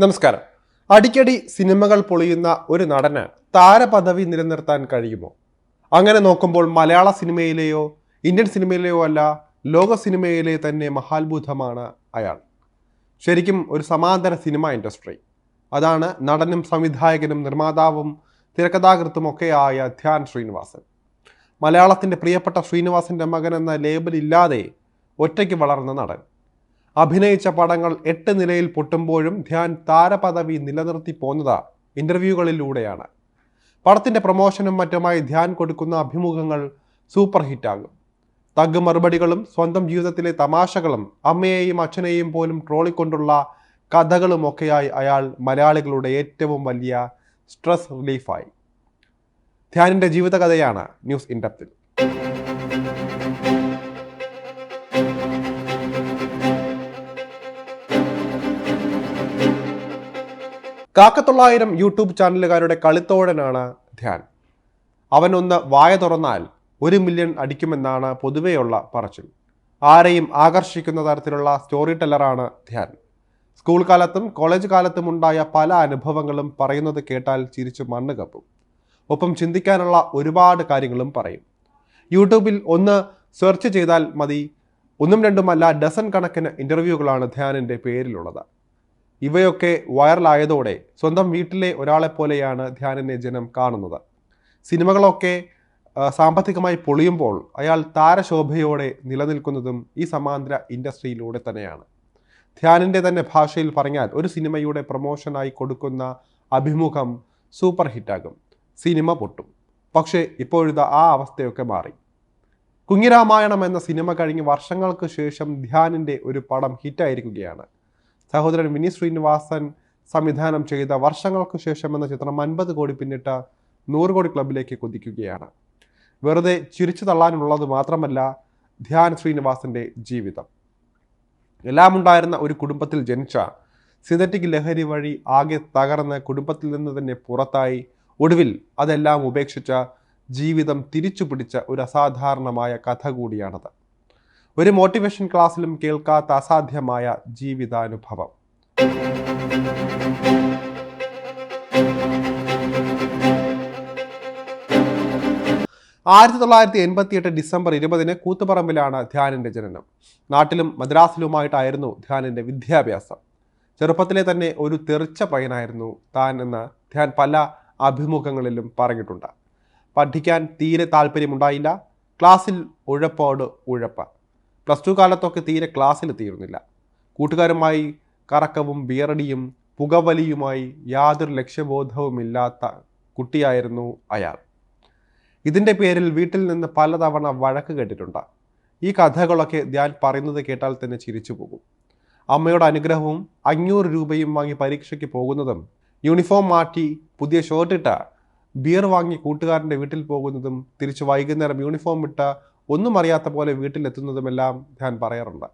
നമസ്കാരം. അടിക്കടി സിനിമകൾ പൊളിയുന്ന ഒരു നടന് താരപദവി നിലനിർത്താൻ കഴിയുമോ? അങ്ങനെ നോക്കുമ്പോൾ മലയാള സിനിമയിലെയോ ഇന്ത്യൻ സിനിമയിലെയോ അല്ല ലോക സിനിമയിലെ തന്നെ മഹാത്ഭുതമാണ് അയാൾ. ശരിക്കും ഒരു സമാന്തര സിനിമ ഇൻഡസ്ട്രി. അതാണ് നടനും സംവിധായകനും നിർമ്മാതാവും തിരക്കഥാകൃത്തും ആയ ധ്യാൻ ശ്രീനിവാസൻ. മലയാളത്തിന്റെ പ്രിയപ്പെട്ട ശ്രീനിവാസന്റെ മകൻ എന്ന ലേബൽ ഇല്ലാതെ ഒറ്റയ്ക്ക് വളർന്ന നടൻ. അഭിനയിച്ച പടങ്ങൾ എട്ട് നിലയിൽ പൊട്ടുമ്പോഴും ധ്യാൻ താരപദവി നിലനിർത്തി പോന്നത് ഇന്റർവ്യൂകളിലൂടെയാണ് പടത്തിന്റെ പ്രമോഷനും മറ്റുമായി ധ്യാൻ കൊടുക്കുന്ന അഭിമുഖങ്ങൾ സൂപ്പർ ഹിറ്റാകും. തഗ് മറുപടികളും സ്വന്തം ജീവിതത്തിലെ തമാശകളും അമ്മയെയും അച്ഛനെയും പോലും ട്രോളിക്കൊണ്ടുള്ള കഥകളുമൊക്കെയായി അയാൾ മലയാളികളുടെ ഏറ്റവും വലിയ സ്ട്രെസ് റിലീഫായി. ധ്യാനിന്റെ ജീവിതകഥയാണ് ന്യൂസ് ഇൻഡപ്തിൽ. കാക്കത്തൊള്ളായിരം യൂട്യൂബ് ചാനലുകാരുടെ കളിത്തോഴനാണ് ധ്യാൻ. അവൻ ഒന്ന് വായ തുറന്നാൽ ഒരു മില്യൺ അടിക്കുമെന്നാണ് പൊതുവെയുള്ള പറച്ചിൽ. ആരെയും ആകർഷിക്കുന്ന തരത്തിലുള്ള സ്റ്റോറി ടെല്ലറാണ് ധ്യാൻ. സ്കൂൾ കാലത്തും കോളേജ് കാലത്തും ഉണ്ടായ പല അനുഭവങ്ങളും പറയുന്നത് കേട്ടാൽ ചിരിച്ചു മണ്ണ് കപ്പും. ഒപ്പം ചിന്തിക്കാനുള്ള ഒരുപാട് കാര്യങ്ങളും പറയും. യൂട്യൂബിൽ ഒന്ന് സെർച്ച് ചെയ്താൽ മതി. ഒന്നും രണ്ടുമല്ല ഡസൻ കണക്കിന് ഇന്റർവ്യൂകളാണ് ധ്യാനിന്റെ പേരിലുള്ളത്. ഇവയൊക്കെ വൈറലായതോടെ സ്വന്തം വീട്ടിലെ ഒരാളെപ്പോലെയാണ് ധ്യാനിനെ ജനം കാണുന്നത്. സിനിമകളൊക്കെ സാമ്പത്തികമായി പൊളിയുമ്പോൾ അയാൾ താരശോഭയോടെ നിലനിൽക്കുന്നതും ഈ സമാന്തര ഇൻഡസ്ട്രിയിലൂടെ തന്നെയാണ്. ധ്യാനിന്റെ തന്നെ ഭാഷയിൽ പറഞ്ഞാൽ ഒരു സിനിമയുടെ പ്രൊമോഷനായി കൊടുക്കുന്ന അഭിമുഖം സൂപ്പർ ഹിറ്റാകും. സിനിമ പൊട്ടും. പക്ഷേ ഇപ്പോഴത്തെ ആ അവസ്ഥയൊക്കെ മാറി. കുഞ്ഞിരാമായണം എന്ന സിനിമ കഴിഞ്ഞ് വർഷങ്ങൾക്ക് ശേഷം ധ്യാനിന്റെ ഒരു പടം ഹിറ്റായിരിക്കുകയാണ്. സഹോദരൻ വിനി ശ്രീനിവാസൻ സംവിധാനം ചെയ്ത വർഷങ്ങൾക്ക് ശേഷം എന്ന ചിത്രം അൻപത് കോടി പിന്നിട്ട് നൂറ് കോടി ക്ലബിലേക്ക് കുതിക്കുകയാണ്. വെറുതെ ചിരിച്ചു തള്ളാനുള്ളത് മാത്രമല്ല ധ്യാൻ ശ്രീനിവാസന്റെ ജീവിതം. എല്ലാം ഉണ്ടായിരുന്ന ഒരു കുടുംബത്തിൽ ജനിച്ച സിന്തറ്റിക് ലഹരി വഴി ആകെ തകർന്ന് കുടുംബത്തിൽ നിന്ന് തന്നെ പുറത്തായി ഒടുവിൽ അതെല്ലാം ഉപേക്ഷിച്ച ജീവിതം തിരിച്ചു പിടിച്ച ഒരു അസാധാരണമായ കഥ കൂടിയാണത്. ഒരു മോട്ടിവേഷൻ ക്ലാസ്സിലും കേൾക്കാത്ത അസാധ്യമായ ജീവിതാനുഭവം. ആയിരത്തി തൊള്ളായിരത്തി എൺപത്തിയെട്ട് ഡിസംബർ ഇരുപതിന് കൂത്തുപറമ്പിലാണ് ധ്യാനിന്റെ ജനനം. നാട്ടിലും മദ്രാസിലുമായിട്ടായിരുന്നു ധ്യാനിന്റെ വിദ്യാഭ്യാസം. ചെറുപ്പത്തിലെ തന്നെ ഒരു തെറിച്ച പയ്യനായിരുന്നു താൻ എന്ന് ധ്യാൻ പല അഭിമുഖങ്ങളിലും പറഞ്ഞിട്ടുണ്ട്. പഠിക്കാൻ തീരെ താല്പര്യമുണ്ടായില്ല. ക്ലാസ്സിൽ ഉഴപ്പോട് ഉഴപ്പ്. പ്ലസ് ടു കാലത്തൊക്കെ തീരെ ക്ലാസ്സിൽ തീർന്നില്ല കൂട്ടുകാരുമായി കറക്കവും ബിയറടിയും പുകവലിയുമായി യാതൊരു ലക്ഷ്യബോധവുമില്ലാത്ത കുട്ടിയായിരുന്നു അയാൾ. ഇതിന്റെ പേരിൽ വീട്ടിൽ നിന്ന് പലതവണ വഴക്ക് കേട്ടിട്ടുണ്ട്. ഈ കഥകളൊക്കെ ധ്യാൻ പറയുന്നത് കേട്ടാൽ തന്നെ ചിരിച്ചു പോകും. അമ്മയുടെ അനുഗ്രഹവും അഞ്ഞൂറ് രൂപയും വാങ്ങി പരീക്ഷയ്ക്ക് പോകുന്നതും യൂണിഫോം മാറ്റി പുതിയ ഷോർട്ടിട്ട ബിയർ വാങ്ങി കൂട്ടുകാരന്റെ വീട്ടിൽ പോകുന്നതും തിരിച്ച് വൈകുന്നേരം യൂണിഫോം ഇട്ട ഒന്നും അറിയാത്ത പോലെ വീട്ടിലെത്തുന്നതുമെല്ലാം ധ്യാൻ പറയാറുണ്ട്.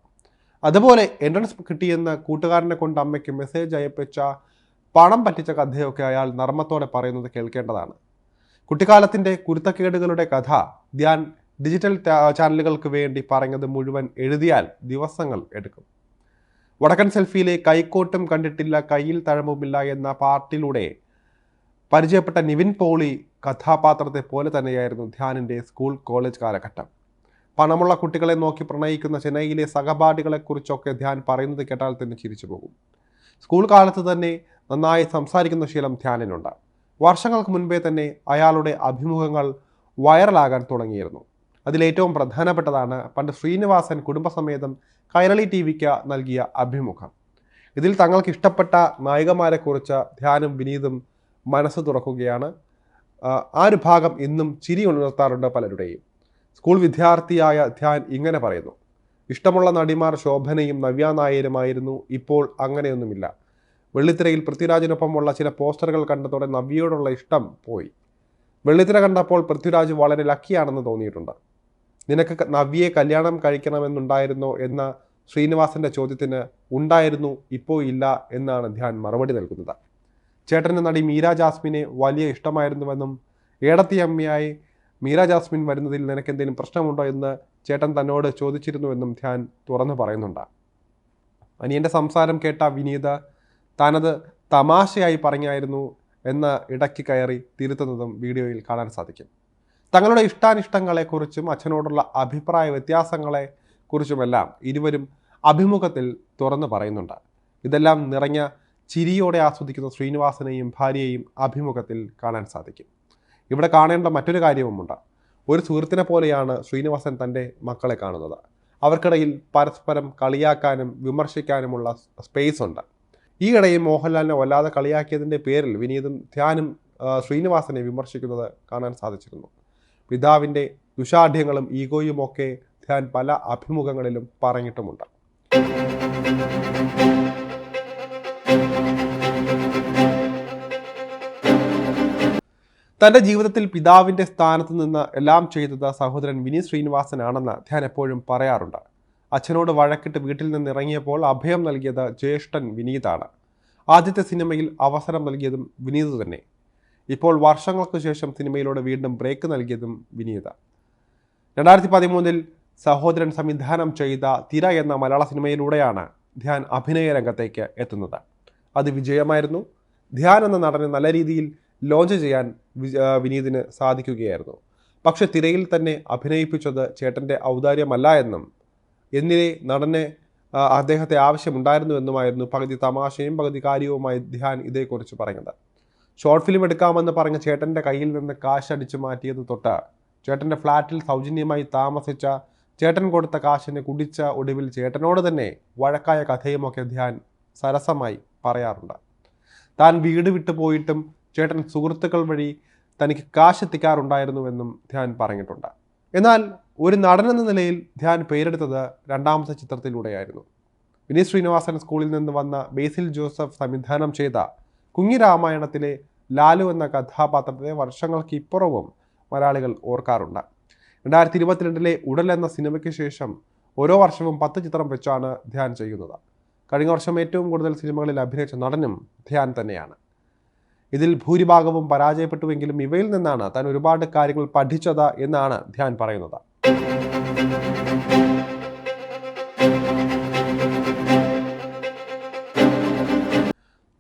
അതുപോലെ എൻട്രൻസ് കിട്ടിയെന്ന് കൂട്ടുകാരനെ കൊണ്ട് അമ്മയ്ക്ക് മെസ്സേജ് അയപ്പിച്ച പണം പറ്റിച്ച കഥയൊക്കെ അയാൾ നർമ്മത്തോടെ പറയുന്നത് കേൾക്കേണ്ടതാണ്. കുട്ടിക്കാലത്തിന്റെ കുരുത്തക്കേടുകളുടെ കഥ ധ്യാൻ ഡിജിറ്റൽ ചാനലുകൾക്ക് വേണ്ടി പറഞ്ഞത് മുഴുവൻ എഴുതിയാൽ ദിവസങ്ങൾ എടുക്കും. വടക്കൻ സെൽഫിയിലെ കൈക്കോട്ടും കണ്ടിട്ടില്ല കയ്യിൽ തഴമ്പുമില്ല എന്ന പാർട്ടിലൂടെ പരിചയപ്പെട്ട നിവിൻ പോളി കഥാപാത്രത്തെ പോലെ തന്നെയായിരുന്നു ധ്യാനിന്റെ സ്കൂൾ കോളേജ് കാലഘട്ടം. പണമുള്ള കുട്ടികളെ നോക്കി പ്രണയിക്കുന്ന ചെന്നൈയിലെ സഹപാഠികളെക്കുറിച്ചൊക്കെ ധ്യാൻ പറയുന്നത് കേട്ടാൽ തന്നെ ചിരിച്ചു പോകും. സ്കൂൾ കാലത്ത് തന്നെ നന്നായി സംസാരിക്കുന്ന ശീലം ധ്യാനിനുണ്ട് വർഷങ്ങൾക്ക് മുൻപേ തന്നെ അയാളുടെ അഭിമുഖങ്ങൾ വൈറലാകാൻ തുടങ്ങിയിരുന്നു. അതിലേറ്റവും പ്രധാനപ്പെട്ടതാണ് പണ്ട് ശ്രീനിവാസൻ കുടുംബസമേതം കൈരളി ടി വിക്ക് നൽകിയ അഭിമുഖം. ഇതിൽ തങ്ങൾക്ക് ഇഷ്ടപ്പെട്ട നായികമാരെക്കുറിച്ച് ധ്യാനും വിനീതും മനസ്സ് തുറക്കുകയാണ്. ആ, ഒരു ഭാഗം ഇന്നും ചിരി ഉണർത്താറുണ്ട് പലരുടെയും. സ്കൂൾ വിദ്യാർത്ഥിയായ ധ്യാൻ ഇങ്ങനെ പറയുന്നു. ഇഷ്ടമുള്ള നടിമാർ ശോഭനയും നവ്യ നായരുമായിരുന്നു. ഇപ്പോൾ അങ്ങനെയൊന്നുമില്ല. വെള്ളിത്തിരയിൽ പൃഥ്വിരാജിനൊപ്പമുള്ള ചില പോസ്റ്ററുകൾ കണ്ടതോടെ നവ്യയോടുള്ള ഇഷ്ടം പോയി. വെള്ളിത്തിര കണ്ടപ്പോൾ പൃഥ്വിരാജ് വളരെ ലക്കിയാണെന്ന് തോന്നിയിട്ടുണ്ട്. നിനക്ക് നവ്യയെ കല്യാണം കഴിക്കണമെന്നുണ്ടായിരുന്നോ എന്ന ശ്രീനിവാസന്റെ ചോദ്യത്തിന് ഉണ്ടായിരുന്നു ഇപ്പോൾ ഇല്ല എന്നാണ് ധ്യാൻ മറുപടി നൽകുന്നത്. ചേട്ടന്റെ നടി മീര ജാസ്മിനെ വലിയ ഇഷ്ടമായിരുന്നുവെന്നും ഏടത്തിയമ്മയായി മീര ജാസ്മിൻ വരുന്നതിൽ നിനക്ക് എന്തെങ്കിലും പ്രശ്നമുണ്ടോ എന്ന് ചേട്ടൻ തന്നോട് ചോദിച്ചിരുന്നുവെന്നും ധ്യാൻ തുറന്നു പറയുന്നുണ്ട്. അനിയന്റെ സംസാരം കേട്ട വിനീത താനത് തമാശയായി പറഞ്ഞായിരുന്നു എന്ന് ഇടയ്ക്ക് കയറി തിരുത്തുന്നതും വീഡിയോയിൽ കാണാൻ സാധിക്കും. തങ്ങളുടെ ഇഷ്ടാനിഷ്ടങ്ങളെക്കുറിച്ചും അച്ഛനോടുള്ള അഭിപ്രായ വ്യത്യാസങ്ങളെ കുറിച്ചുമെല്ലാം ഇരുവരും അഭിമുഖത്തിൽ തുറന്നു പറയുന്നുണ്ട്. ഇതെല്ലാം നിറഞ്ഞ ചിരിയോടെ ആസ്വദിക്കുന്ന ശ്രീനിവാസനെയും ഭാര്യയെയും അഭിമുഖത്തിൽ കാണാൻ സാധിക്കും. ഇവിടെ കാണേണ്ട മറ്റൊരു കാര്യവുമുണ്ട് ഒരു സുഹൃത്തിനെ പോലെയാണ് ശ്രീനിവാസൻ തന്റെ മക്കളെ കാണുന്നത്. അവർക്കിടയിൽ പരസ്പരം കളിയാക്കാനും വിമർശിക്കാനുമുള്ള സ്പേസ് ഉണ്ട്. ഈ ഇടയിൽ മോഹൻലാലിനെ വല്ലാതെ കളിയാക്കിയതിന്റെ പേരിൽ വിനീതും ധ്യാനും ശ്രീനിവാസനെ വിമർശിക്കുന്നത് കാണാൻ സാധിച്ചിരുന്നു. പിതാവിന്റെ ദുഷാഢ്യങ്ങളും ഈഗോയുമൊക്കെ ധ്യാൻ പല അഭിമുഖങ്ങളിലും പറഞ്ഞിട്ടുമുണ്ട്. തന്റെ ജീവിതത്തിൽ പിതാവിന്റെ സ്ഥാനത്ത് നിന്ന് എല്ലാം ചെയ്തത് സഹോദരൻ വിനീത് ശ്രീനിവാസനാണെന്ന് ധ്യാൻ എപ്പോഴും പറയാറുണ്ട്. അച്ഛനോട് വഴക്കിട്ട് വീട്ടിൽ നിന്ന് ഇറങ്ങിയപ്പോൾ അഭയം നൽകിയത് ജ്യേഷ്ഠൻ വിനീതാണ്. ആദ്യത്തെ സിനിമയിൽ അവസരം നൽകിയതും വിനീത് തന്നെ. ഇപ്പോൾ വർഷങ്ങൾക്ക് ശേഷം സിനിമയിലൂടെ വീണ്ടും ബ്രേക്ക് നൽകിയതും വിനീത. രണ്ടായിരത്തി പതിമൂന്നിൽ സഹോദരൻ സംവിധാനം ചെയ്ത തിര എന്ന മലയാള സിനിമയിലൂടെയാണ് ധ്യാൻ അഭിനയ രംഗത്തേക്ക് എത്തുന്നത്. അത് വിജയമായിരുന്നു. ധ്യാൻ എന്ന നടന് നല്ല രീതിയിൽ ലോഞ്ച് ചെയ്യാൻ വിനീതിന് സാധിക്കുകയായിരുന്നു. പക്ഷെ തിരയിൽ തന്നെ അഭിനയിപ്പിച്ചത് ചേട്ടന്റെ ഔദാര്യമല്ല എന്നും എന്നിലെ നടനെ അദ്ദേഹത്തെ ആവശ്യമുണ്ടായിരുന്നു എന്നുമായിരുന്നു പകുതി തമാശയും പകുതി കാര്യവുമായി ധ്യാൻ ഇതേക്കുറിച്ച് പറഞ്ഞത് ഷോർട്ട് ഫിലിം എടുക്കാമെന്ന് പറഞ്ഞ ചേട്ടന്റെ കയ്യിൽ നിന്ന് കാശ് അടിച്ചു മാറ്റിയത് തൊട്ട് ചേട്ടന്റെ ഫ്ലാറ്റിൽ സൗജന്യമായി താമസിച്ച ചേട്ടൻ കൊടുത്ത കാശിനെ കുടിച്ച ഒടുവിൽ ചേട്ടനോട് തന്നെ വഴക്കായ കഥയുമൊക്കെ ധ്യാൻ സരസമായി പറയാറുണ്ട്. താൻ വീട് വിട്ടു പോയിട്ടും ചേട്ടൻ സുഹൃത്തുക്കൾ വഴി തനിക്ക് കാശെത്തിക്കാറുണ്ടായിരുന്നുവെന്നും ധ്യാൻ പറഞ്ഞിട്ടുണ്ട്. എന്നാൽ ഒരു നടനെന്ന നിലയിൽ ധ്യാൻ പേരെടുത്തത് രണ്ടാമത്തെ ചിത്രത്തിലൂടെയായിരുന്നു. വിനീത് ശ്രീനിവാസൻ സ്കൂളിൽ നിന്ന് വന്ന ബേസിൽ ജോസഫ് സംവിധാനം ചെയ്ത കുഞ്ഞി രാമായണത്തിലെ ലാലു എന്ന കഥാപാത്രത്തെ വർഷങ്ങൾക്ക് ഇപ്പുറവും മലയാളികൾ ഓർക്കാറുണ്ട്. രണ്ടായിരത്തി ഇരുപത്തിരണ്ടിലെ ഉടൽ എന്ന സിനിമയ്ക്ക് ശേഷം ഓരോ വർഷവും പത്ത് ചിത്രം വെച്ചാണ് ധ്യാൻ ചെയ്യുന്നത്. കഴിഞ്ഞ വർഷം ഏറ്റവും കൂടുതൽ സിനിമകളിൽ അഭിനയിച്ച നടനും ധ്യാൻ തന്നെയാണ്. ഇതിൽ ഭൂരിഭാഗവും പരാജയപ്പെട്ടുവെങ്കിലും ഇവയിൽ നിന്നാണ് താൻ ഒരുപാട് കാര്യങ്ങൾ പഠിച്ചത് എന്നാണ് ധ്യാൻ പറയുന്നത്.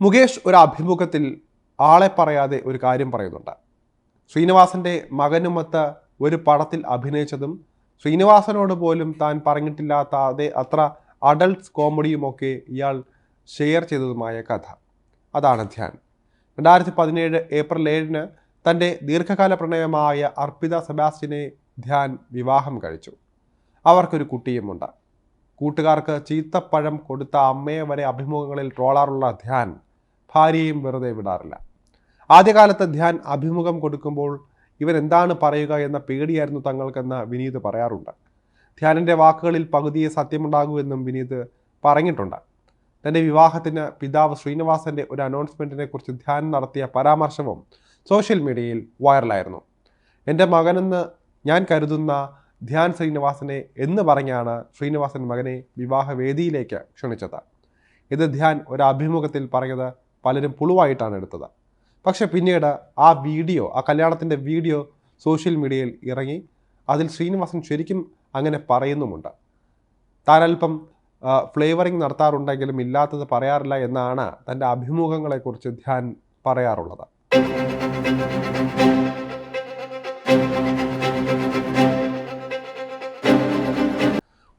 മുകേഷ് ഒരു അഭിമുഖത്തിൽ ആളെ പറയാതെ ഒരു കാര്യം പറയുന്നുണ്ട്. ശ്രീനിവാസന്റെ മകനുമൊത്ത് ഒരു പടത്തിൽ അഭിനയിച്ചതും ശ്രീനിവാസനോട് പോലും താൻ പറഞ്ഞിട്ടില്ലാത്ത അതേ അത്ര അഡൾട്ട്സ് കോമഡിയുമൊക്കെ ഇയാൾ ഷെയർ ചെയ്തതുമായ കഥ. അതാണ് ധ്യാൻ. രണ്ടായിരത്തി പതിനേഴ് ഏപ്രിൽ ഏഴിന് തന്റെ ദീർഘകാല പ്രണയമായ അർപ്പിത സെബാസ്റ്റിനെ ധ്യാൻ വിവാഹം കഴിച്ചു. അവർക്കൊരു കുട്ടിയുമുണ്ട്. കൂട്ടുകാർക്ക് ചീത്തപ്പഴം കൊടുത്ത അമ്മയെ വരെ അഭിമുഖങ്ങളിൽ ട്രോളാറുള്ള ധ്യാൻ ഭാര്യയും വെറുതെ വിടാറില്ല. ആദ്യകാലത്ത് ധ്യാൻ അഭിമുഖം കൊടുക്കുമ്പോൾ ഇവൻ എന്താണ് പറയുക എന്ന പേടിയായിരുന്നു തങ്ങൾക്കെന്ന് വിനീത് പറയാറുണ്ട്. ധ്യാനിന്റെ വാക്കുകളിൽ പകുതിയെ സത്യമുണ്ടാകൂ എന്നും വിനീത് പറഞ്ഞിട്ടുണ്ട്. തന്റെ വിവാഹത്തിന് പിതാവ് ശ്രീനിവാസന്റെ ഒരു അനൗൺസ്മെന്റിനെ കുറിച്ച് ധ്യാനം നടത്തിയ പരാമർശവും സോഷ്യൽ മീഡിയയിൽ വൈറലായിരുന്നു എന്റെ മകനെന്ന് ഞാൻ കരുതുന്ന ധ്യാൻ ശ്രീനിവാസനെ എന്ന് പറഞ്ഞാണ് ശ്രീനിവാസൻ മകനെ വിവാഹവേദിയിലേക്ക് ക്ഷണിച്ചത്. ഇത് ധ്യാൻ ഒരു അഭിമുഖത്തിൽ പറഞ്ഞത് പലരും പുളുവായിട്ടാണ് എടുത്തത്. പക്ഷേ പിന്നീട് ആ വീഡിയോ ആ കല്യാണത്തിന്റെ വീഡിയോ സോഷ്യൽ മീഡിയയിൽ ഇറങ്ങി. അതിൽ ശ്രീനിവാസൻ ശരിക്കും അങ്ങനെ പറയുന്നുമുണ്ട്. അല്പം ഫ്ലേവറിംഗ് നടത്താറുണ്ടെങ്കിലും ഇല്ലാത്തത് പറയാറില്ല എന്നാണ് തന്റെ അഭിമുഖങ്ങളെക്കുറിച്ച് ധ്യാൻ പറയാറുള്ളത്.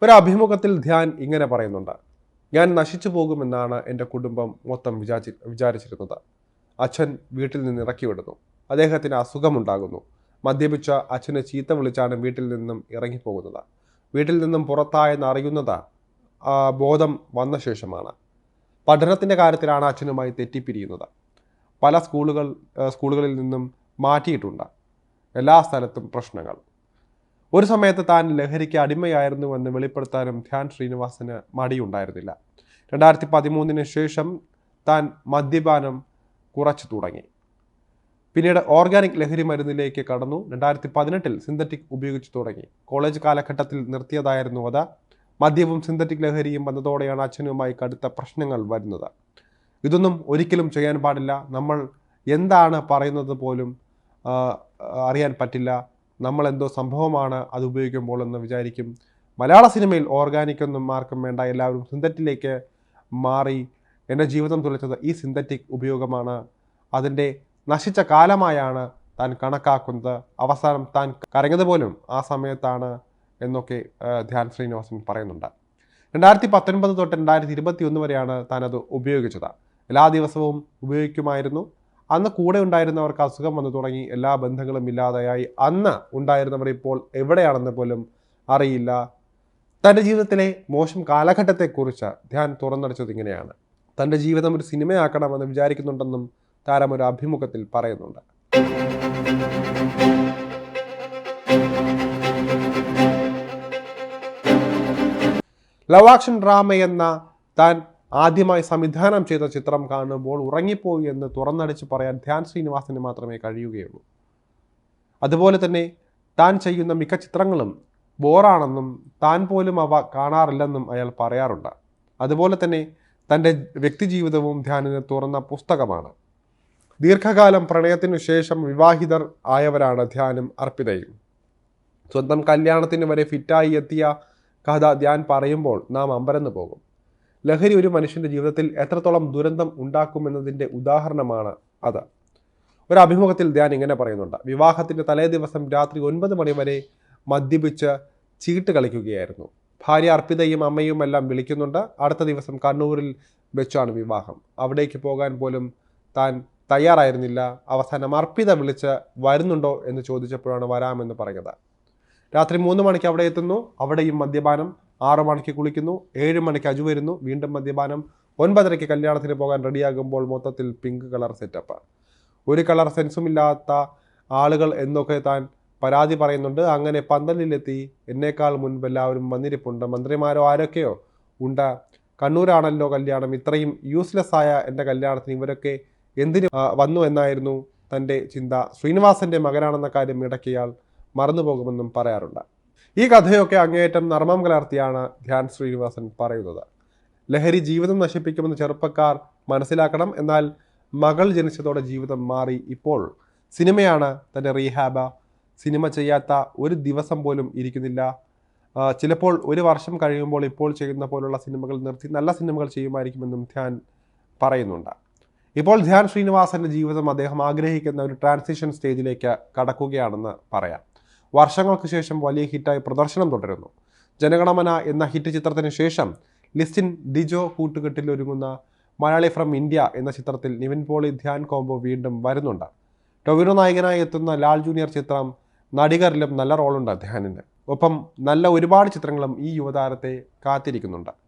ഒരു അഭിമുഖത്തിൽ ധ്യാൻ ഇങ്ങനെ പറയുന്നുണ്ട്. ഞാൻ നശിച്ചു പോകുമെന്നാണ് എന്റെ കുടുംബം മൊത്തം വിചാരിച്ച് വിചാരിച്ചിരുന്നത്. അച്ഛൻ വീട്ടിൽ നിന്ന് ഇറക്കി വിടുന്നു. അദ്ദേഹത്തിന് അസുഖമുണ്ടാകുന്നു. മദ്യപിച്ച അച്ഛനെ ചീത്ത വിളിച്ചാണ് വീട്ടിൽ നിന്നും ഇറങ്ങിപ്പോകുന്നത്. വീട്ടിൽ നിന്നും പുറത്തായെന്ന് അറിയുന്നത് ബോധം വന്ന ശേഷമാണ്. പഠനത്തിന്റെ കാര്യത്തിലാണ് അച്ഛനുമായി തെറ്റിപ്പിരിയുന്നത്. പല സ്കൂളുകൾ സ്കൂളുകളിൽ നിന്നും മാറ്റിയിട്ടുണ്ട്. എല്ലാ സ്ഥലത്തും പ്രശ്നങ്ങൾ. ഒരു സമയത്ത് താൻ ലഹരിക്ക് അടിമയായിരുന്നുവെന്ന് വെളിപ്പെടുത്താനും ധ്യാൻ ശ്രീനിവാസന് മടിയുണ്ടായിരുന്നില്ല. രണ്ടായിരത്തി പതിമൂന്നിന് ശേഷം താൻ മദ്യപാനം കുറച്ചു തുടങ്ങി. പിന്നീട് ഓർഗാനിക് ലഹരി മരുന്നിലേക്ക് കടന്നു. രണ്ടായിരത്തി പതിനെട്ടിൽ സിന്തറ്റിക് ഉപയോഗിച്ചു തുടങ്ങി. കോളേജ് കാലഘട്ടത്തിൽ നിർത്തിയതായിരുന്നു അത്. മദ്യവും സിന്തറ്റിക് ലഹരിയും വന്നതോടെയാണ് അച്ഛനുമായി കടുത്ത പ്രശ്നങ്ങൾ വരുന്നത്. ഇതൊന്നും ഒരിക്കലും ചെയ്യാൻ പാടില്ല. നമ്മൾ എന്താണ് പറയുന്നത് പോലും അറിയാൻ പറ്റില്ല. നമ്മൾ എന്തോ സംഭവമാണ് അത് ഉപയോഗിക്കുമ്പോൾ എന്ന് വിചാരിക്കും. മലയാള സിനിമയിൽ ഓർഗാനിക് ഒന്നും ആർക്കും വേണ്ട. എല്ലാവരും സിന്തറ്റിലേക്ക് മാറി എന്റെ ജീവിതം തുലച്ചത് ഈ സിന്തറ്റിക് ഉപയോഗമാണ്. അതിന്റെ നശിച്ച കാലമായാണ് താൻ കണക്കാക്കുന്നത്. അവസാനം താൻ കരഞ്ഞത് പോലും ആ സമയത്താണ് എന്നൊക്കെ ധ്യാൻ ശ്രീനിവാസൻ പറയുന്നുണ്ട്. രണ്ടായിരത്തി പത്തൊൻപത് തൊട്ട് രണ്ടായിരത്തി ഇരുപത്തി ഒന്ന് വരെയാണ് താനത് ഉപയോഗിച്ചത്. എല്ലാ ദിവസവും ഉപയോഗിക്കുമായിരുന്നു. അന്ന് കൂടെ ഉണ്ടായിരുന്നവർക്ക് അസുഖം വന്നു തുടങ്ങി. എല്ലാ ബന്ധങ്ങളും ഇല്ലാതെയായി. അന്ന് ഉണ്ടായിരുന്നവർ ഇപ്പോൾ എവിടെയാണെന്ന് പോലും അറിയില്ല. തന്റെ ജീവിതത്തിലെ മോശം കാലഘട്ടത്തെക്കുറിച്ച് ധ്യാൻ തുറന്നടിച്ചത് ഇങ്ങനെയാണ്. തന്റെ ജീവിതം ഒരു സിനിമയാക്കണമെന്ന് വിചാരിക്കുന്നുണ്ടെന്നും താരം ഒരു അഭിമുഖത്തിൽ പറയുന്നുണ്ട്. ലവ് ആക്ഷൻ ഡ്രാമ എന്ന താൻ ആദ്യമായി സംവിധാനം ചെയ്ത ചിത്രം കാണുമ്പോൾ ഉറങ്ങിപ്പോയി എന്ന് തുറന്നടിച്ച് പറയാൻ ധ്യാൻ ശ്രീനിവാസന് മാത്രമേ കഴിയുകയുള്ളൂ. അതുപോലെ തന്നെ താൻ ചെയ്യുന്ന മിക്ക ചിത്രങ്ങളും ബോറാണെന്നും താൻ പോലും അവ കാണാറില്ലെന്നും അയാൾ പറയാറുണ്ട്. അതുപോലെ തന്നെ തന്റെ വ്യക്തിജീവിതവും ധ്യാനിന് തുറന്ന പുസ്തകമാണ്. ദീർഘകാലം പ്രണയത്തിനു ശേഷം വിവാഹിതർ ആയവരാണ് ധ്യാനും അർപ്പിതയും. സ്വന്തം കല്യാണത്തിന് വരെ ഫിറ്റായി എത്തിയ കഥ ധ്യാൻ പറയുമ്പോൾ നാം അമ്പരന്ന് പോകും. ലഹരി ഒരു മനുഷ്യന്റെ ജീവിതത്തിൽ എത്രത്തോളം ദുരന്തം ഉണ്ടാക്കുമെന്നതിന്റെ ഉദാഹരണമാണ് അത്. ഒരു അഭിമുഖത്തിൽ ധ്യാൻ ഇങ്ങനെ പറയുന്നുണ്ട്. വിവാഹത്തിന്റെ തലേ ദിവസം രാത്രി ഒൻപത് മണി വരെ മദ്യപിച്ച് ചീട്ട് കളിക്കുകയായിരുന്നു. ഭാര്യ അർപ്പിതയും അമ്മയും എല്ലാം വിളിക്കുന്നുണ്ട്. അടുത്ത ദിവസം കണ്ണൂരിൽ വെച്ചാണ് വിവാഹം. അവിടേക്ക് പോകാൻ പോലും താൻ തയ്യാറായിരുന്നില്ല. അവസാനം അർപ്പിത വിളിച്ച് വരുന്നുണ്ടോ എന്ന് ചോദിച്ചപ്പോഴാണ് വരാമെന്ന് പറഞ്ഞത്. രാത്രി മൂന്ന് മണിക്ക് അവിടെ എത്തുന്നു. അവിടെയും മദ്യപാനം ആറ് മണിക്ക് കുളിക്കുന്നു. ഏഴ് മണിക്ക് അജു വരുന്നു. വീണ്ടും മദ്യപാനം ഒൻപതരയ്ക്ക് കല്യാണത്തിന് പോകാൻ റെഡിയാകുമ്പോൾ മൊത്തത്തിൽ പിങ്ക് കളർ സെറ്റപ്പ് ഒരു കളർ സെൻസും ഇല്ലാത്ത ആളുകൾ എന്നൊക്കെ താൻ പരാതി പറയുന്നുണ്ട്. അങ്ങനെ പന്തലിലെത്തി എന്നേക്കാൾ മുൻപ് എല്ലാവരും വന്നിരിപ്പുണ്ട്. മന്ത്രിമാരോ ആരൊക്കെയോ? ഉണ്ട്. കണ്ണൂരാണല്ലോ കല്യാണം. ഇത്രയും യൂസ്ലെസ് ആയ എന്റെ കല്യാണത്തിന് ഇവരൊക്കെ എന്തിനു വന്നു എന്നായിരുന്നു തന്റെ ചിന്ത. ശ്രീനിവാസന്റെ മകനാണെന്ന കാര്യം മറന്നുപോകുമെന്നും പറയാറുണ്ട്. ഈ കഥയൊക്കെ അങ്ങേയറ്റം നർമ്മം കലർത്തിയാണ് ധ്യാൻ ശ്രീനിവാസൻ പറയുന്നത്. ലഹരി ജീവിതം നശിപ്പിക്കുമെന്ന് ചെറുപ്പക്കാർ മനസ്സിലാക്കണം എന്നാൽ മകൾ ജനിച്ചതോടെ ജീവിതം മാറി ഇപ്പോൾ സിനിമയാണ് തന്റെ റീഹാബ. സിനിമ ചെയ്യാത്ത ഒരു ദിവസം പോലും ഇരിക്കുന്നില്ല. ചിലപ്പോൾ ഒരു വർഷം കഴിയുമ്പോൾ ഇപ്പോൾ ചെയ്യുന്ന പോലുള്ള സിനിമകൾ നിർത്തി നല്ല സിനിമകൾ ചെയ്യുമായിരിക്കുമെന്നും ധ്യാൻ പറയുന്നുണ്ട്. ഇപ്പോൾ ധ്യാൻ ശ്രീനിവാസന്റെ ജീവിതം അദ്ദേഹം ആഗ്രഹിക്കുന്ന ഒരു ട്രാൻസിഷൻ സ്റ്റേജിലേക്ക് കടക്കുകയാണെന്ന് പറയാം. വർഷങ്ങൾക്ക് ശേഷം വലിയ ഹിറ്റായി പ്രദർശനം തുടരുന്നു. ജനഗണമന എന്ന ഹിറ്റ് ചിത്രത്തിന് ശേഷം ലിസ്റ്റിൻ ഡിജോ കൂട്ടുകെട്ടിൽ ഒരുങ്ങുന്ന മലയാളി ഫ്രം ഇന്ത്യ എന്ന ചിത്രത്തിൽ നിവിൻ പോളി ധ്യാൻ കോംബോ വീണ്ടും വരുന്നുണ്ട്. ടൊവിനോ നായകനായി എത്തുന്ന ലാൽ ജൂനിയർ ചിത്രം നടികരിലും നല്ല റോളുണ്ട് ധ്യാനിന് ഒപ്പം നല്ല ഒരുപാട് ചിത്രങ്ങളും ഈ യുവതാരത്തെ കാത്തിരിക്കുന്നുണ്ട്.